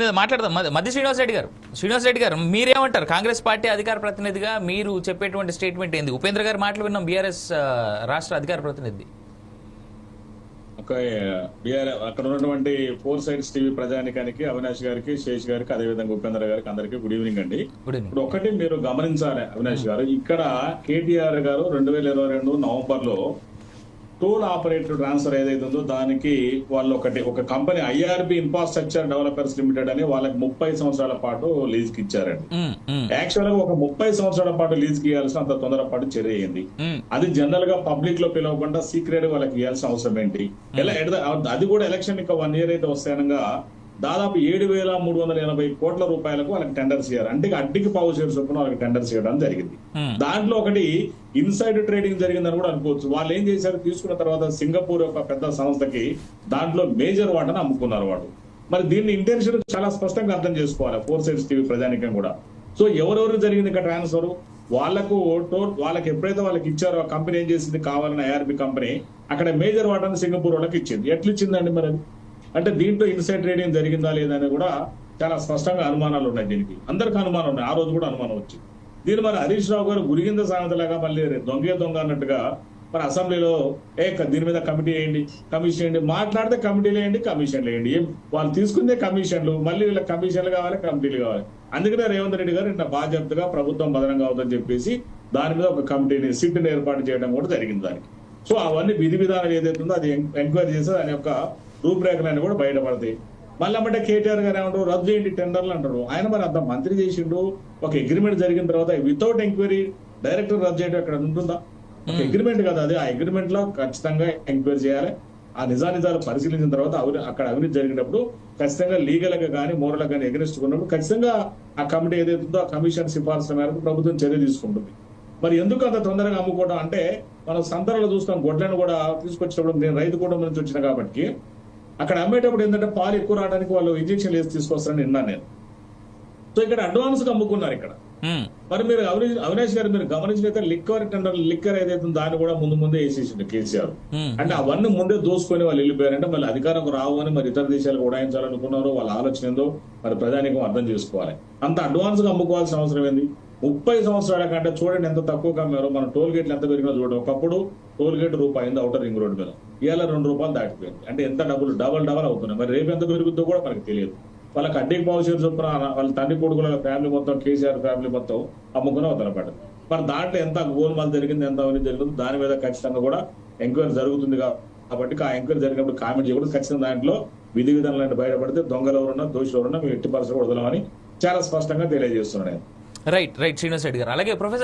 మాట్లాడదాం. మధ్య- శ్రీనివాస్ రెడ్డి గారు. శ్రీనివాస్ రెడ్డి గారు మీరేమంటారు? కాంగ్రెస్ పార్టీ అధికార ప్రతినిధిగా మీరు చెప్పేటువంటి స్టేట్మెంట్ ఏంది? ఉపేంద్ర గారు మాటలు విన్నాం బీఆర్ఎస్ రాష్ట్ర అధికార ప్రతినిధి. అక్కడ ఉన్నటువంటి ఫోర్ సైడ్స్ టీవీ ప్రజానికానికి అవినాష్ గారికి శేష్ గారికి అదేవిధంగా ఉపేంద్ర గారికి అందరికీ గుడ్ ఈవినింగ్ అండి. Good evening. ఇప్పుడు ఒకటి మీరు గమనించాలి అవినాష్ గారు. ఇక్కడ కేటీఆర్ గారు రెండు వేల ఇరవై రెండు నవంబర్లో టోల్ ఆపరేటర్ ట్రాన్స్ఫర్ ఏదైతే ఉందో దానికి వాళ్ళు ఒకటి ఒక company IRB infrastructure developers limited అని వాళ్ళకి ముప్పై సంవత్సరాల పాటు లీజ్కి ఇచ్చారండి యాక్చువల్గా ఒక ముప్పై సంవత్సరాల పాటు లీజ్కి ఇవ్వాల్సిన అంత తొందరపాటు చర్య అయింది అది జనరల్గా పబ్లిక్లో పిలవకుండా సీక్రెట్ వాళ్ళకి ఇవ్వాల్సిన అవసరం ఏంటి ఎలా అది కూడా ఎలక్షన్ ఇంకా వన్ ఇయర్ అయితే వస్తాయనగా దాదాపు ఏడు వేల మూడు వందల ఎనభై కోట్ల రూపాయలకు వాళ్ళకి టెండర్స్ ఇయ్యారు అంటే అడ్డికి పావు షేర్ చొప్పున వాళ్ళకి టెండర్స్ ఇవ్వడం జరిగింది. ఉమ్, దాంట్లో ఒకటి ఇన్సైడ్ ట్రేడింగ్ జరిగిందని కూడా అనుకోవచ్చు. వాళ్ళు ఏం చేశారు? తీసుకున్న తర్వాత సింగపూర్ ఒక పెద్ద సంస్థకి దాంట్లో మేజర్ వాటను అమ్ముకున్నారు వాడు మరి దీన్ని ఇంటెన్షన్ చాలా స్పష్టంగా అర్థం చేసుకోవాలి. ఫోర్ సైడ్స్ టీవీ ప్రజానికం కూడా. సో ఎవరెవరు జరిగింది ఇక్కడ ట్రాన్స్ఫర్ వాళ్ళకు వాళ్ళకి ఎప్పుడైతే వాళ్ళకి ఇచ్చారో ఆ కంపెనీ ఏం చేసింది? కావాలని ఐఆర్బి కంపెనీ అక్కడ మేజర్ వాటాను సింగపూర్ వాళ్ళకి ఇచ్చింది. ఎట్లా ఇచ్చిందండి మరి? అంటే దీంట్లో ఇన్సైడ్ ట్రేడింగ్ జరిగిందా లేదా అని కూడా చాలా స్పష్టంగా అనుమానాలు ఉన్నాయి దీనికి. అందరికీ అనుమానం ఉన్నాయి. ఆ రోజు కూడా అనుమానం వచ్చింది. దీని మరి హరీష్ రావు గారు గురిగింద సామెతలాగా మళ్ళీ దొంగే దొంగ అన్నట్టుగా మరి అసెంబ్లీలో ఏ దీని మీద కమిటీ వేయండి కమిషన్ వేయండి మాట్లాడితే కమిటీలు వేయండి కమిషన్లు వేయండి. ఏం వాళ్ళు తీసుకుందే కమిషన్లు మళ్ళీ వీళ్ళ కమిషన్లు కావాలి కమిటీలు కావాలి. అందుకనే రేవంత్ రెడ్డి గారు నిన్న బాధ్యతగా ప్రభుత్వం బదనంగా అవుతుందని చెప్పేసి దాని మీద ఒక కమిటీని సిట్ని ఏర్పాటు చేయడం కూడా జరిగింది దానికి. సో అవన్నీ విధి విధానం ఏదైతుందో అది ఎంక్వైరీ చేస్తే దాని యొక్క రూపురేఖలన్నీ కూడా బయటపడతాయి. మళ్ళీ అంటే కేటీఆర్ గారు ఏమంటారు? రద్దు చేయండి టెండర్లు అంటారు. ఆయన మరి అంత మంత్రి చేసిండు. ఒక అగ్రిమెంట్ జరిగిన తర్వాత వితౌట్ ఎంక్వైరీ డైరెక్టర్ రద్దు చేయడం అక్కడ ఉంటుందా? ఒక అగ్రిమెంట్ కదా అది. ఆ అగ్రిమెంట్లో ఖచ్చితంగా ఎంక్వైరీ చేయాలి. ఆ నిజానిజాలు పరిశీలించిన తర్వాత అక్కడ అవినీతి జరిగినప్పుడు ఖచ్చితంగా లీగల్గా కానీ మోరల్గా కానీ ఎగరెస్ట్ ఉన్నప్పుడు ఖచ్చితంగా ఆ కమిటీ ఏదైతే ఉందో ఆ కమిషన్ సిఫార్సుల మేరకు ప్రభుత్వం చర్య తీసుకుంటుంది. మరి ఎందుకు అంత తొందరగా అమ్ముకోవడం? అంటే మనం సంతలో చూస్తాం. గొడ్లను కూడా తీసుకొచ్చినప్పుడు నేను రైతు కుటుంబం నుంచి వచ్చిన కాబట్టి అక్కడ అమ్మేటప్పుడు ఏంటంటే పాలు ఎక్కువ రావడానికి వాళ్ళు ఇంజక్షన్ వేసి తీసుకొస్తారని విన్నాను నేను. సో ఇక్కడ అడ్వాన్స్గా అమ్ముకున్నారు ఇక్కడ. మరి మీరు అవినీష్ గారు మీరు గమనించినైతే లిక్కర్ టెండర్ లిక్కర్ ఏదైతే ఉందో దాన్ని కూడా ముందు ముందే వేసేసిండు కేసీఆర్. అంటే అవన్నీ ముందే దోసుకొని వాళ్ళు వెళ్ళిపోయారంటే మళ్ళీ అధికారం రావు అని మరి ఇతర దేశాలకు ఉడాయించాలనుకున్నారో వాళ్ళ ఆలోచన ఏందో మరి ప్రధానికం అర్థం చేసుకోవాలి. అంత అడ్వాన్స్గా అమ్ముకోవాల్సిన అవసరం ఏంది? ముప్పై సంవత్సరాల కంటే చూడండి ఎంత తక్కువ కమ్మారో మన టోల్ గేట్లు ఎంత పెరిగినా చూడండి. ఒకప్పుడు టోల్ గేట్ రూపాయింది అవుటర్ రింగ్ రోడ్ మీద. ఇవాళ రెండు రూపాయలు దాటిపోయింది. అంటే ఎంత డబ్బులు? డబల్ డబల్ అవుతున్నాయి. మరి రేపు ఎంత పెరుగుతుందో కూడా మనకు తెలియదు. వాళ్ళకి అడ్డీకి భవిష్యత్తు చొప్పున వాళ్ళ తండ్రి కొడుకుల ఫ్యామిలీ మొత్తం కేసీఆర్ ఫ్యామిలీ మొత్తం అమ్ముకుని అవతల పడ్డది. మరి దాంట్లో ఎంత గోల్మాల్ జరిగింది ఎంత అవినీతి జరిగింది దాని మీద ఖచ్చితంగా కూడా ఎంక్వైరీ జరుగుతుంది కాబట్టి ఆ ఎంక్వైరీ జరిగినప్పుడు కామెంట్ చేయకూడదు. ఖచ్చితంగా దాంట్లో విధి విధానాలు బయటపడితే దొంగలు ఎవరున్నా దోషులు ఎవరున్నా మేము ఎట్టి పరిస్థితి వదలమని చాలా స్పష్టంగా తెలియజేస్తున్నాను నేను. రైట్ రైట్ శ్రీనివాస్ రెడ్డి గారు. అలాగే ప్రొఫెసర్